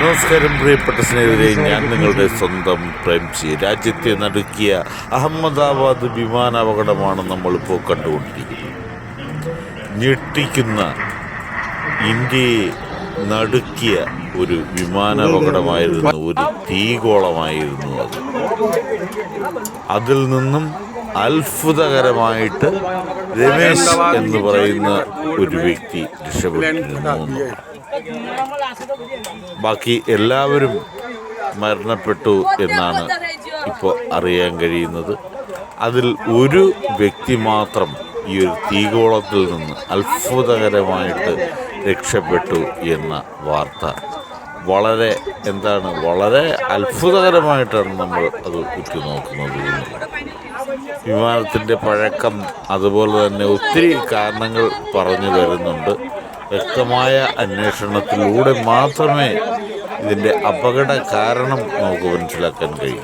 നമസ്കാരം പ്രിയപ്പെട്ട സ്നേഹിതരെ. ഞാൻ നിങ്ങളുടെ സ്വന്തം പ്രേംസി രാജ്യത്തെ നടുക്കിയ അഹമ്മദാബാദ് വിമാനാപകടമാണ് നമ്മളിപ്പോൾ കണ്ടുകൊണ്ടിരിക്കുന്നത്. ഞെട്ടിക്കുന്ന ഇന്ത്യയെ നടുക്കിയ ഒരു വിമാനാപകടമായിരുന്നു ഒരു തീഗോളമായിരുന്നു അത്. അതിൽ നിന്നും അത്ഭുതകരമായിട്ട് രമേശ് എന്ന് പറയുന്ന ഒരു വ്യക്തി രക്ഷപ്പെട്ടിരുന്നു. ബാക്കി എല്ലാവരും മരണപ്പെട്ടു എന്നാണ് ഇപ്പോൾ അറിയാൻ കഴിയുന്നത്. അതിൽ ഒരു വ്യക്തി മാത്രം ഈ ഒരു തീകോളത്തിൽ നിന്ന് അത്ഭുതകരമായിട്ട് രക്ഷപ്പെട്ടു എന്ന വാർത്ത. വളരെ എന്താണ് വളരെ അത്ഭുതകരമായിട്ടാണ് നമ്മൾ അത് ഉറ്റുനോക്കുന്നത്. വിമാനത്തിന്റെ പഴക്കം അതുപോലെ തന്നെ ഒത്തിരി കാരണങ്ങൾ പറഞ്ഞു വരുന്നുണ്ട്. വ്യക്തമായ അന്വേഷണത്തിലൂടെ മാത്രമേ ഇതിന്റെ അപകട കാരണം നമുക്ക് മനസ്സിലാക്കാൻ കഴിയൂ.